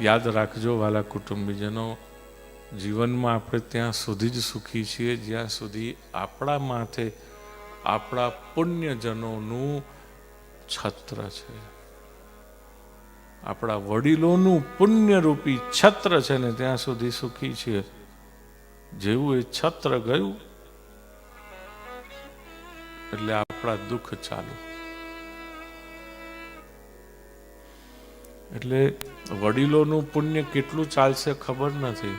યાદ રાખજો વાલા કુટુંબીજનો, જીવનમાં આપણે ત્યાં સુધી જ સુખી છીએ, જ્યાં સુધી આપણા માથે આપણા પુણ્યજનોનું છત્ર છે. આપણા વડીલોનું પુણ્યરૂપી છત્ર છે ને ત્યાં સુધી સુખી છીએ. જેવું એ છત્ર ગયું, એટલે આપણા દુઃખ ચાલુ. એટલે વડીલોનું પુણ્ય કેટલું ચાલશે ખબર નથી.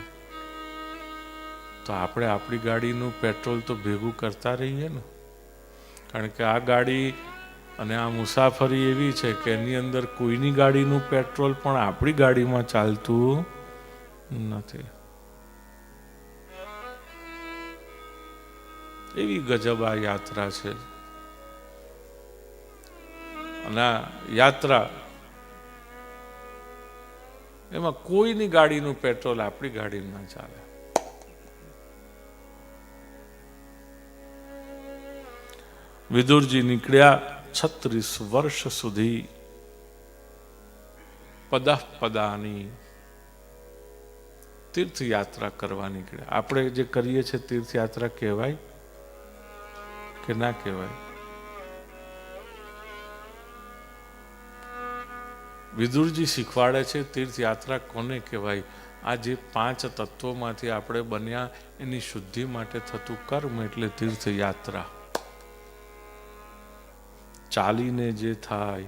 તો આપણે આપણી ગાડીનું પેટ્રોલ તો ભેગું કરતા રહીએ ને. કારણ કે આ ગાડી અને આ મુસાફરી એવી છે કે એની અંદર કોઈની ગાડીનું પેટ્રોલ પણ આપણી ગાડીમાં ચાલતું નથી. એવી ગજબ આ યાત્રા છે. અને યાત્રા એમાં કોઈની ગાડીનું પેટ્રોલ આપણી ગાડી ના ચાલે. વિદુરજી નીકળ્યા છત્રીસ વર્ષ સુધી પદા પદાની તીર્થયાત્રા કરવા નીકળ્યા. આપણે જે કરીએ છીએ તીર્થયાત્રા કહેવાય કે ના કહેવાય? વિદુરજી શીખવાડે છે તીર્થયાત્રા કોને કહેવાય? આ જે પાંચ તત્વોમાંથી આપણે બન્યા, એની શુદ્ધિ માટે થતું કર્મ એટલે તીર્થયાત્રા. ચાલીને જે થાય,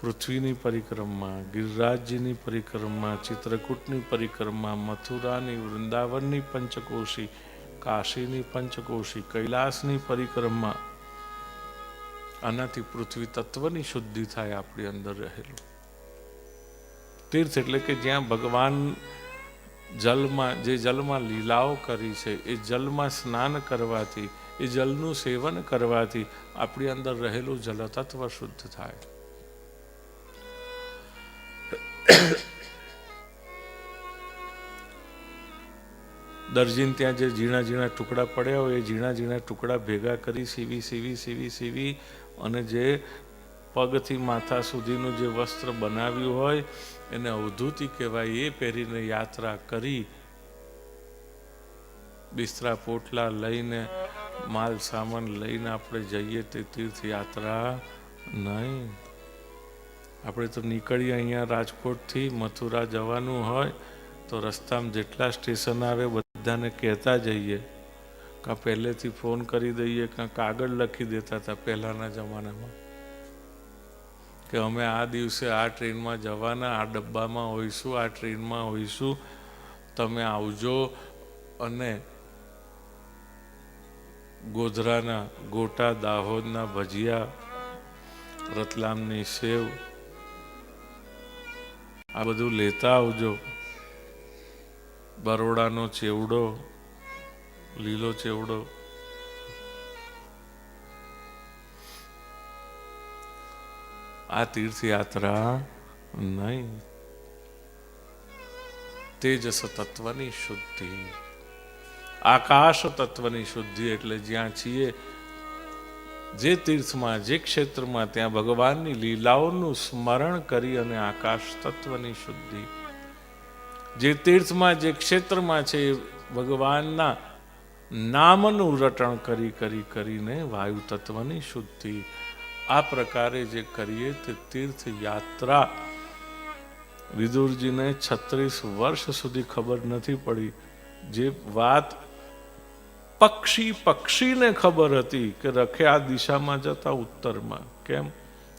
પૃથ્વીની પરિક્રમા ગિરિરાજજીની પરિક્રમા ચિત્રકૂટની પરિક્રમા મથુરાની, વૃંદાવનની પંચકોશી, કાશીની પંચકોશી, કૈલાસની પરિક્રમા આનાથી પૃથ્વી તત્વની શુદ્ધિ થાય આપણી અંદર રહેલું. તીર્થ એટલે કે જ્યાં ભગવાન જલમાં, જે જલમાં લીલાઓ કરી છે, એ જલમાં સ્નાન કરવાથી, એ જલનું સેવન કરવાથી આપણી અંદર રહેલું જલતત્વ શુદ્ધ થાય. દરજીને ત્યાં જે ઝીણા ઝીણા ટુકડા પડ્યા હોય, એ ઝીણા ઝીણા ટુકડા ભેગા કરી સીવી સીવી સીવી સીવી અને જે પગથી માથા સુધીનું જે વસ્ત્ર બનાવ્યું હોય, એને અવધૂતિ કહેવાય, એ પહેરીને યાત્રા કરી બિસ્તરા પોટલા લઈને, માલ સામાન લઈને આપણે જઈએ તે તીર્થયાત્રા નહીં. આપણે તો નીકળીએ અહીંયા રાજકોટથી, મથુરા જવાનું હોય, તો રસ્તામાં જેટલા સ્ટેશન આવે બધાને કહેતા જઈએ. કાં પહેલેથી ફોન કરી દઈએ, કાં કાગળ લખી દેતા હતા પહેલાંના જમાનામાં. કે અમે આ દિવસે આ ટ્રેનમાં જવાના, આ ડબ્બામાં હોઈશું, આ ટ્રેનમાં હોઈશું, તમે આવજો અને ગોધરાના ગોટા, દાહોદના ભજીયા, રતલામની સેવ, આ બધું લેતા આવજો. બરોડાનો ચેવડો લીલો ચેવડો. આ તીર્થયાત્રા નહીં. તેજસ તત્વની શુદ્ધિ. આકાશ તત્વની શુદ્ધિ એટલે જ્યાં છીએ, જે તીર્થમાં, જે ક્ષેત્રમાં, ત્યાં ભગવાનની લીલાઓનું સ્મરણ કરી અને આકાશ તત્વની શુદ્ધિ. જે તીર્થમાં, જે ક્ષેત્રમાં છે ભગવાનના નામનું રટણ કરી કરી, કરીને વાયુ તત્વની શુદ્ધિ. આ પ્રકારે જે કરીએ તે તીર્થ યાત્રા વિદુરજીને છત્રીસ વર્ષ સુધી ખબર નથી પડી. જે વાત પક્ષી પક્ષીને ખબર હતી કે રખે આ દિશામાં જતા ઉત્તરમાં. કેમ?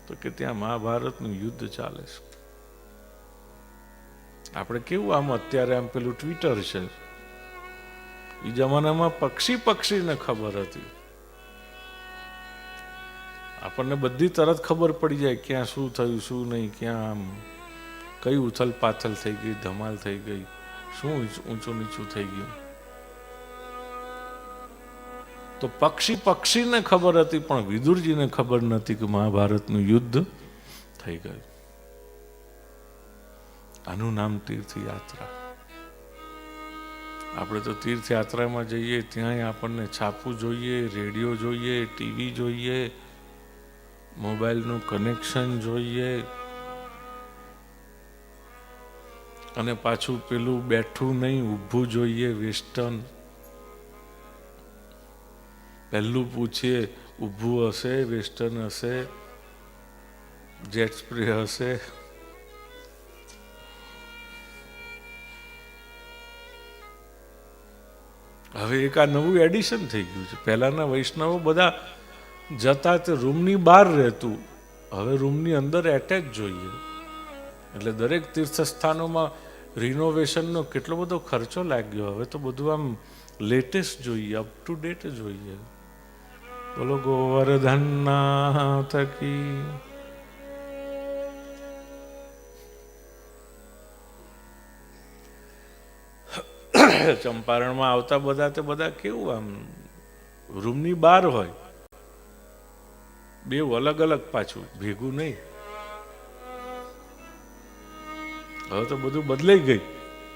તો કે ત્યાં મહાભારતનું યુદ્ધ ચાલે છે. આપણે કેવું આમ અત્યારે આમ પેલું ટ્વિટર છે? એ જમાનામાં પક્ષી પક્ષીને ખબર હતી. આપણને બધી તરત ખબર પડી જાય ક્યાં શું થયું, શું નહીં, ક્યાં આમ, કઈ ઉથલ પાથલ થઈ ગઈ, ધમાલ થઈ ગઈ, શું ઊંચું નીચું થઈ ગયું. તો પક્ષી પક્ષીને ખબર હતી, પણ વિદુરજીને ખબર નથી કે મહાભારતનું યુદ્ધ થઈ ગયું. આનું નામ તીર્થયાત્રા. આપણે તો તીર્થયાત્રામાં જઈએ, ત્યાંય આપણને છાપું જોઈએ, રેડિયો જોઈએ, ટીવી જોઈએ, મોબાઈલનું કનેક્શન જોઈએ. અને પાછું પેલું બેઠું નહીં, ઊભું જોઈએ, વેસ્ટર્ન. પહેલું પૂછીએ, ઊભું હશે, વેસ્ટર્ન હશે, જેટ સ્પ્રે હશે? હવે એક આ નવું એડિશન થઈ ગયું છે. પહેલાંના વૈષ્ણવો બધા જતા તે રૂમની બહાર રહેતું. હવે રૂમની અંદર એટેચ જોઈએ. એટલે દરેક તીર્થસ્થાનોમાં રિનોવેશનનો કેટલો બધો ખર્ચો લાગ્યો. હવે તો બધું આમ લેટેસ્ટ જોઈએ અપ ટુ ડેટ જોઈએ. બોલો ગોવર્ધનના થકી ચંપારણમાં આવતા બધા તે બધા કેવું આમ રૂમની બહાર હોય. બે અલગ અલગ પાછું, ભેગું નહીં. હવે તો બધું બદલાઈ ગઈ